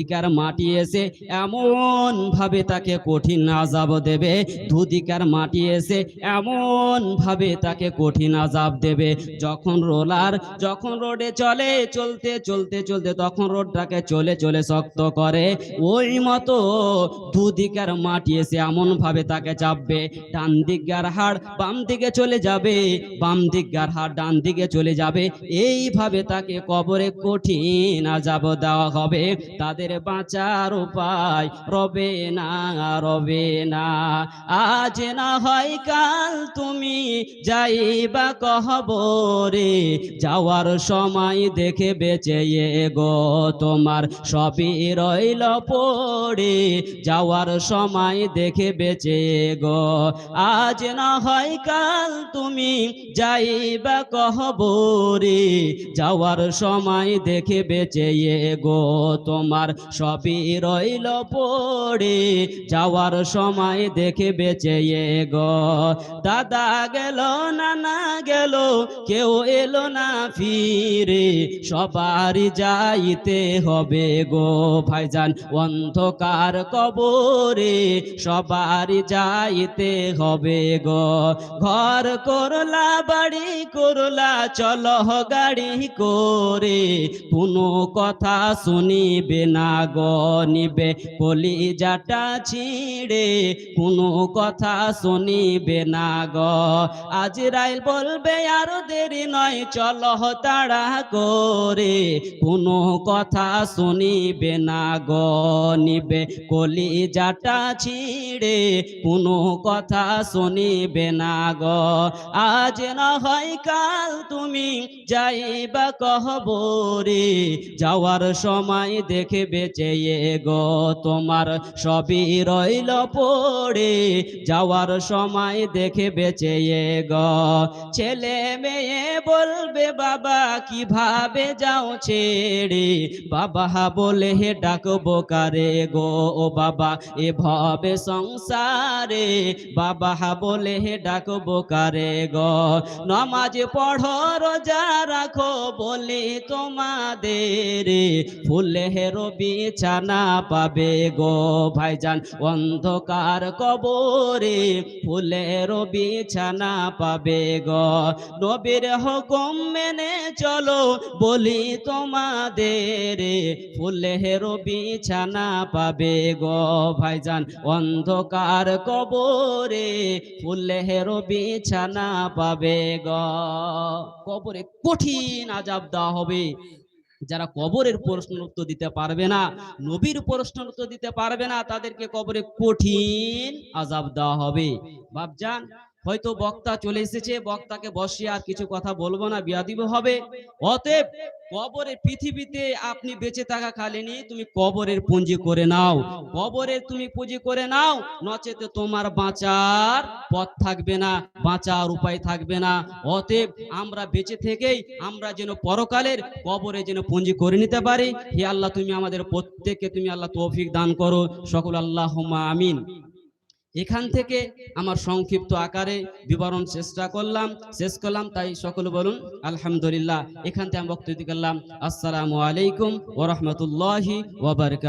দুদিকার মাটি এসে এমন ভাবে তাকে কঠিন আজাব দেবে। দুদিকার মাটি এসে এমন ভাবে তাকে কঠিন আজাব দেবে। যখন রোলার, যখন রোডে চলে, চলতে চলতে চলতে, তখন রোডটাকে চলে চলে শক্ত করে। ওই মতো দুদিকার মাটি এসে এমন ভাবে তাকে চাপবে। ডান দিকগার হাড় বাম দিকে চলে যাবে বাম দিকগার হাড় ডান দিকে চলে যাবে। এইভাবে তাকে কবরে কঠিন আজাব দেওয়া হবে। তাদের বাঁচার উপায় রবে না রবে না। আজ না হয় কাল তুমি যাইবা কহবরে যাওয়ার সময় দেখে বেঁচে গো তোমার সবই রইল পড়ে। যাওয়ার সময় দেখে বেঁচে গো আজ না হয় কাল তুমি যাইবা কহবরে যাওয়ার সময় দেখে বেঁচে গো তোমার সবই রইল পড়ে, যাওয়ার সময় দেখে বেঁচে গো দাদা গেল, নানা গেল, কেউ এলো না ফিরে, সবারই যাইতে হবে গো। ভাইজান, অন্ধকার কবরে সবারই যাইতে হবে গো। ঘর করলা, বাড়ি করলা, চলো গাড়ি করে, কোনো কথা শুনিবে না গো নিবে, কলিজাটা ছিঁড়ে, কোনো কথা শুনিবে না গো। আজ রাইল বলবে, আরও দেরি নয়, চলো তাড়া করে, কোনো কথা শুনিবে না গো নিবে, কলিজাটা ছিঁড়ে, কোনো কথা শুনিবে না গো। আজ না হয় কাল তুমি যাইবা কহবরে যাওয়ার সময় দেখে বেঁচে গো, তোমার সবই রইল পড়ে। যাওয়ার সময় দেখে বেঁচে গো। ছেলে মেয়ে বলবে, বাবা, কীভাবে যাও ছেড়ে? বাবা বলে, হে ডাকবো কারে গো? ও বাবা, এ এভাবে সংসারে? বাবা বলে, হে ডাকবো কারে গো? নমাজ পড়ো, রোজা রাখো বলি তোমাদের। ফুলে হেরো বিছানা পাবে গো ভাইজান। অন্ধকার কবরে ফুলেরও বিছানা পাবে গো। নবীর হুকুম মেনে চলো বলি তোমাদের, ফুলেরও বিছানা পাবে গো ভাইজান। অন্ধকার কবরে ফুলেরও বিছানা পাবে গো। কবরে কঠিন আজাব দেওয়া হবে। যারা কবরের প্রশ্ন উত্তর দিতে পারবে না, নবীর প্রশ্ন উত্তর দিতে পারবে না, তাদেরকে কবরে কঠিন আজাব দেওয়া হবে। বাপজান হয়তো বক্তা চলে এসেছে, বক্তাকে বসিয়ে আর কিছু কথা বলব না বিয়াদিব হবে। অতএব কবরের পৃথিবীতে আপনি বেঁচে থাকা খালিনি তুমি কবরের পুঁজি করে নাও। কবরের তুমি পুঁজি করে নাও, নচেতে তোমার বাঁচার পথ থাকবে না, বাঁচার উপায় থাকবে না। অতএব আমরা বেঁচে থেকেই, আমরা যেন পরকালের কবরে যেন পুঁজি করে নিতে পারি। হে আল্লাহ, তুমি আমাদের প্রত্যেককে তুমি আল্লাহ তৌফিক দান করো। সকল আল্লাহ আমিন। এখান থেকে আমার সংক্ষিপ্ত আকারে বিবরণ চেষ্টা করলাম, শেষ করলাম, তাই সকল বলুন, আলহামদুলিল্লাহ। এখান থেকে আমি বক্তব্য করলাম আসসালামু আলাইকুম ওরহমতুল্লাহি ওবরকাত